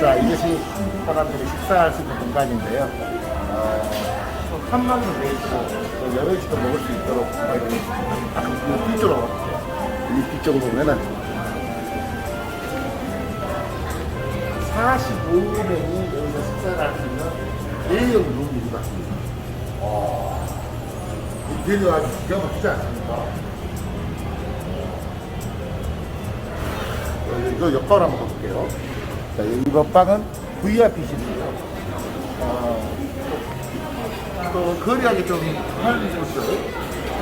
자, 이것이 사람들이 식사할 수 있는 공간인데요. 어, 한만도 돼 있고, 또 여러 시도 먹을 수 있도록 이렇게 이 뒤쪽으로, 이 뒤쪽으로 보면은 45명이 여기서 식사를 할 수 있는 대형 룸인 것 같습니다. 와, 이 대형 아주 기가 막히지 않습니까? 이거 옆방 한번 볼게요. 자, 이번 방은 VIP실입니다. 어, 또 거리하게 좀 하는 분들,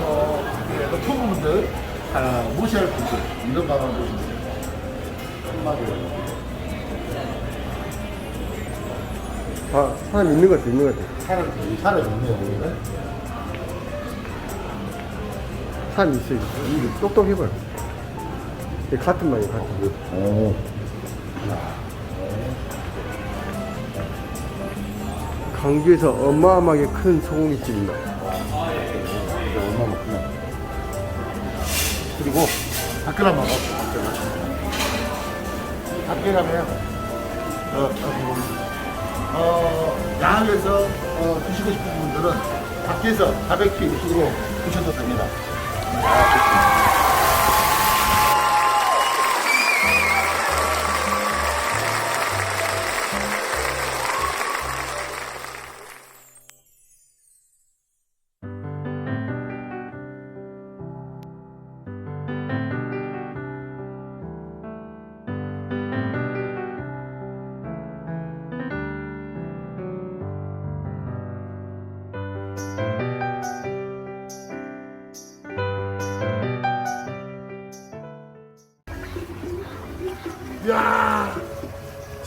어, 예, 높은 분들, 아, 무시할 분들, 이런 방을 보시면 돼요. 한마디로. 아, 사람 있는 것 같아, 있는 것 같아. 사람, 사람 있네요, 여기는. 사람 있어, 있어. 이거 똑똑해봐요. 이 같은 말이야, 같은 말. 오. 강주에서 어마어마하게 큰 소고기집입니다. 이게 얼마나 크나. 그리고 밖에 한번 가 밖에 가면 어, 어, 어, 야외에서 어, 드시고 싶은 분들은 밖에서 바베큐 식으로 드셔도 됩니다. 이야,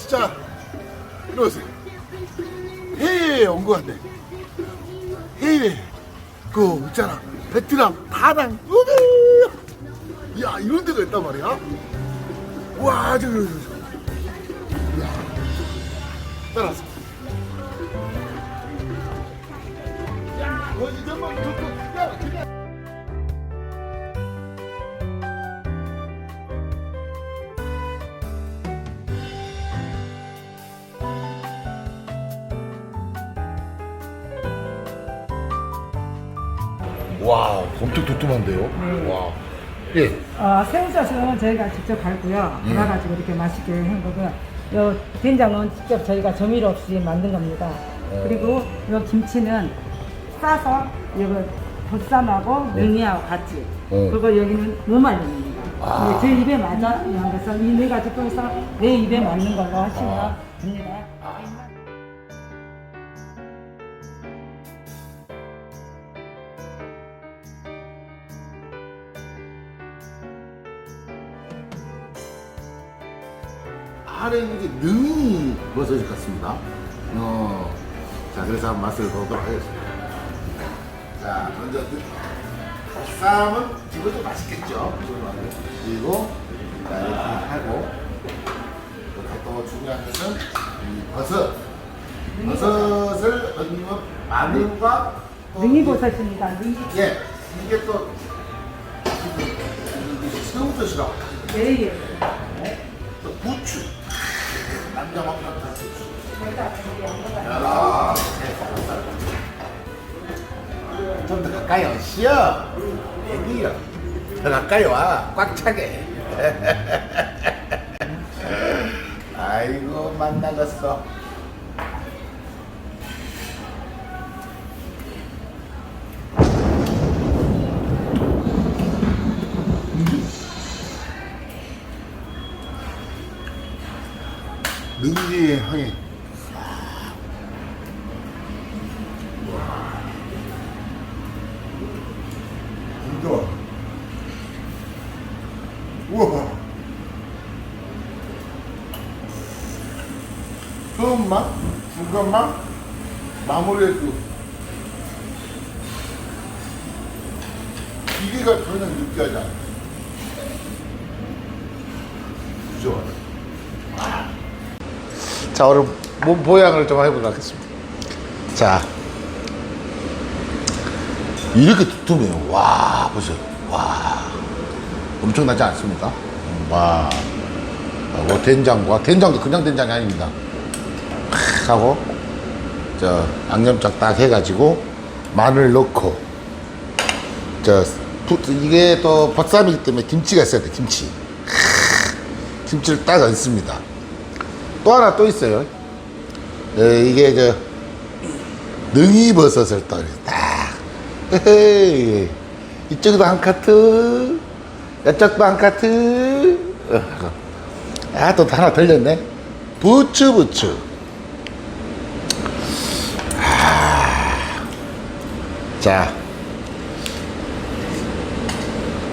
진짜 이리 오세요. 해외에 온 것 같네. 해외 그 있잖아 베트남, 다낭, 야 이런 데가 있단 말이야. 와 저기 저기 저기. 야 와 엄청 도톰한데요. 와. 예. 어, 새우젓은 저희가 직접 갈고요. 예. 갈아가지고 이렇게 맛있게 한 거고요. 요 된장은 직접 저희가 조미료 없이 만든 겁니다. 어. 그리고 요 김치는 싸서 이거 보쌈하고 능이하고 같이. 어. 그리고 여기는 무말랭입니다. 아. 네, 제 입에 맞아. 그래서 이 네 가지 중에서 내 입에 맞는 걸로 하시면 아. 됩니다. 있는 게 능이 버섯이 같습니다. 어. 자, 그래서 한번 맛을 보도록 하겠습니다. 자, 먼저 쌈은 기본적으로 맛있겠죠. 그리고 자, 이렇게 하고 또 중요한 것은 이 버섯. 버섯을 얹으면 마늘과 또 능이버섯입니다. 능이. 예, 이게 또 새우젓이라고. 네, 또 부추. 좀더 가까이 오시오. 애기요. 더 가까이 와. 꽉 차게. 아이고, 만나갔어. 우와. 처음 맛, 중간 맛, 마무리의 그 기계가 전혀 느끼하지 않아. 그죠? 자, 오늘 몸 보양을 좀 해보도록 하겠습니다. 자. 이렇게 두툼해요. 와, 보세요. 와. 엄청나지 않습니까? 음, 와. 하고 된장과, 된장도 그냥 된장이 아닙니다. 팍 하고, 저, 양념장 딱 해가지고, 마늘 넣고, 저, 부- 이게 또 보쌈이기 때문에 김치가 있어야 돼, 김치. 김치를 딱 얹습니다. 또 하나 또 있어요. 어, 이게 저 능이버섯을 또 이렇게 딱. 헤헤이. 이쪽도 한 카트, 이쪽도 한 카트. 어, 아, 또 하나 들렸네. 부추, 부추. 아. 자.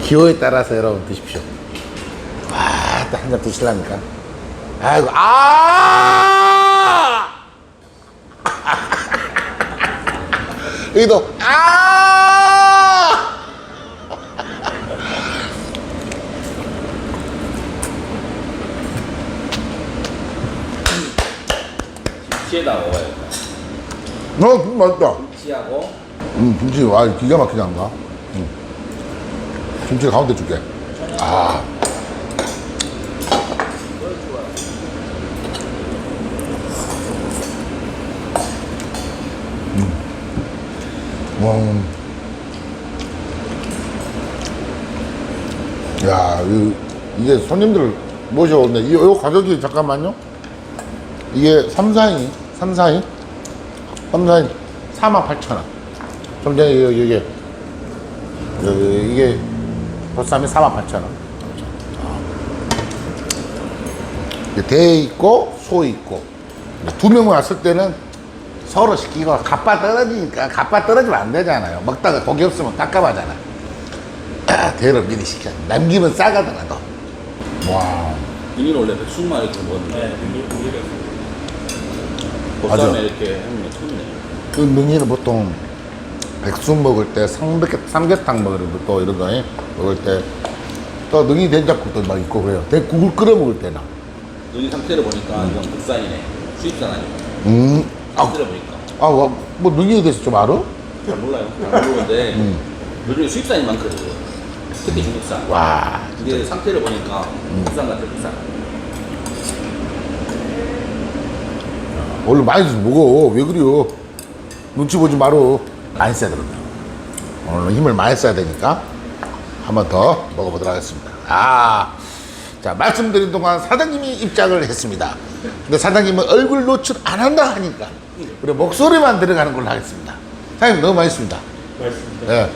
기호에 따라서 여러분 드십시오. 와, 또 한 잔 드시랍니까? 아이고, 아! 여기도, 아! 김치에다 먹어요. 어, 음, 맛있다. 김치하고 음, 김치, 와, 기가 막히지 않나? 음. 김치 가운데 줄게. 아. 음. 와. 야, 이, 이게 손님들 모셔오는데, 이, 요 가격이 잠깐만요. 이게 3, 4인, 3, 4인? 3, 4인 48,000원. 좀 전에 이게, 이게, 여기, 이게 보쌈이 48,000원. 대 있고, 소 있고. 두 명 왔을 때는 서로 시키고, 갑바 떨어지니까, 갑바 떨어지면 안 되잖아요. 먹다가 고기 없으면 깝깝하잖아. 대를 미리 시켜. 남기면 싸가더라도. 와. 능이는 원래 백숙만 이렇게 먹었는데 맞아. 보쌈에 이렇게 하는 게 처음이네. 그 능이는 보통 백숙 먹을 때 삼백, 삼계탕 먹을 때또 이런 거 먹을 때 또 능이 된장국도 막 있고 그래요. 대- 국을 끓여 먹을 때나. 능이 상태를 보니까 이건 국산이네. 수입산 아니고. 음. 아, 상태를 보니까 아, 와, 뭐 능이에 대해서 좀 알아? 잘 몰라요. 잘 모르는데 음. 요즘에 수입산이 많거든. 특히 중국산. 와. 이게 상태를 보니까 국산 같아 국산. 원래 많이 좀 먹어. 왜 그래요? 눈치 보지 말어. 많이 써야 되거든요. 오늘 힘을 많이 써야 되니까 한 번 더 먹어보도록 하겠습니다. 아. 자, 말씀드린 동안 사장님이 입장을 했습니다. 근데 사장님은 얼굴 노출 안 한다 하니까 우리 목소리만 들어가는 걸로 하겠습니다. 사장님 너무 맛있습니다. 맛있습니다. 예.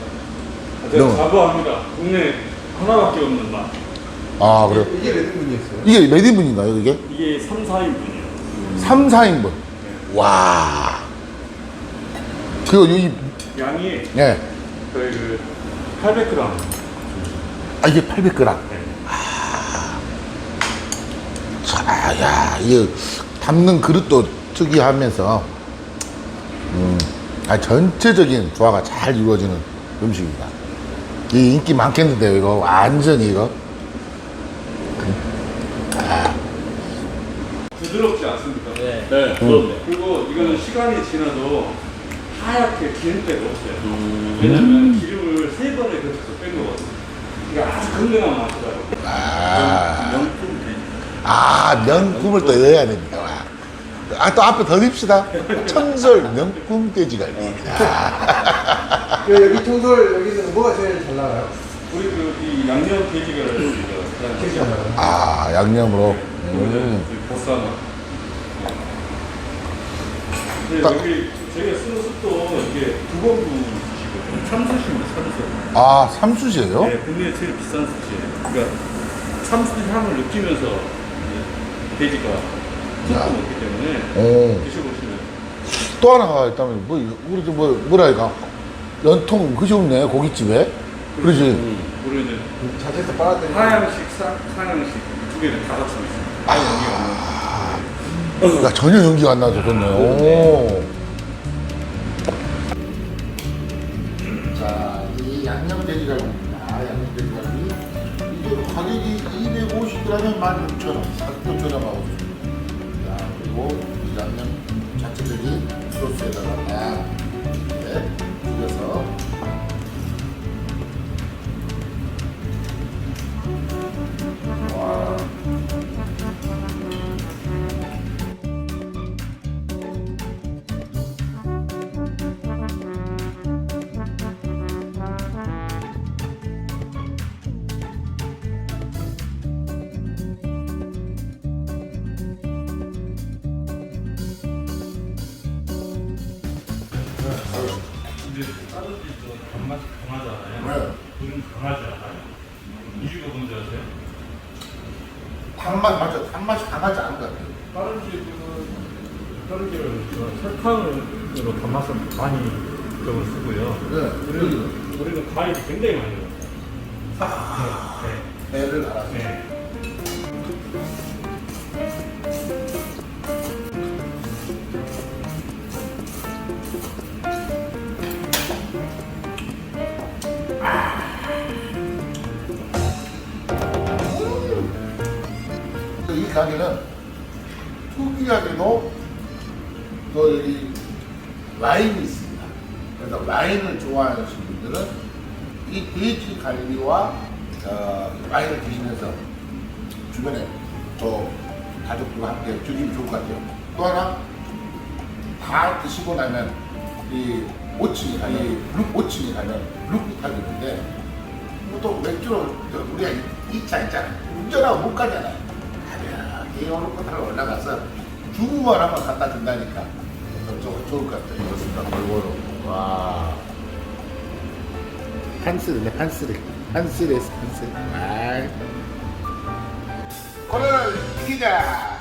제가 너무- 자부합니다. 국내 하나밖에 없는 맛. 아, 그래요? 이게 몇 등분이었어요? 이게 몇 인분인가요, 이게? 이게 3, 4인분이에요. 3, 4인분. 와. 그리고 이, 양이 예. 거의 그 800g. 아, 이게 800g. 자, 야, 이거 담는 그릇도 특이하면서, 음, 아, 전체적인 조화가 잘 이루어지는 음식입니다. 이 인기 많겠는데요, 이거. 완전히 이거. 부드럽지 않습니까? 네. 네. 그런데. 그리고 이거는 시간이 지나도 하얗게 기름때가 없어요. 음. 왜냐면 기름을 세 번에 거쳐서 뺀 거거든요. 그러니까 아주 건강한 맛이라고. 아, 명품 돼지. 아, 명품을 또 넣어야 됩니다. 와. 아, 또 앞에 더 립시다. 청설 명품 돼지갈비. 아, 그 여기 청솔 여기는 뭐가 제일 잘 나가요? 우리 그이 양념 돼지가 나가요? 아, 양념으로. 음. 보쌈은. 근데 딱- 여기 저희가 쓰는 숯도 이게 두 번 구우시거든요. 참숯입니다, 참숯. 아, 삼수제요? 네, 국내에 제일 비싼 숯이에요. 그러니까 참숯 향을 느끼면서 이제 돼지가 조금 없기 때문에 어. 드셔보시면 또 하나가 있다면 뭐 우리도 뭐 뭐랄까 연통 그지 없네 고깃집에 그러지 우리 이제 자체에서 빨아들이고. 하양식, 사, 상양식 두 개를 다. 아예 여기 없는. 야 전혀 연기가 안 나서 좋네 오. 자, 이 양념 돼지갈비입니다. 양념 돼지갈비. 이게 가격이 250g에 16,000원. 가격도 저렴하고 좋습니다. 자, 그리고 이 양념 자체적인 단맛 맞아. 단맛이 강하지 않은 것 같아요. 다른 집은 다른 집은 그 설탕으로 단맛을 많이 적을 쓰고요. 네. 우리는 우리는 과일이 굉장히 많이 넣어요. 네. 배를 갈아서. 네. 이 가게는 특이하게도 또 여기 와인이 있습니다. 그래서 와인을 좋아하시는 분들은 이 돼지 갈비와 어, 와인을 드시면서 주변에 저 가족들과 함께 즐기면 좋을 것 같아요. 또 하나 다 드시고 나면 이 5층이 가면 룩 5층이 가면 룩비타고 있는데 또 맥주로 우리가 2차 있잖아 운전하고 못 가잖아요 오르고 타고 올라가서 주문만 한번 갖다 준다니까. 저 좋을 것 같아요. 그렇습니다. 골고루. 와. 판스르네 판스르 판스르 판스르 아. 코로나를 이기자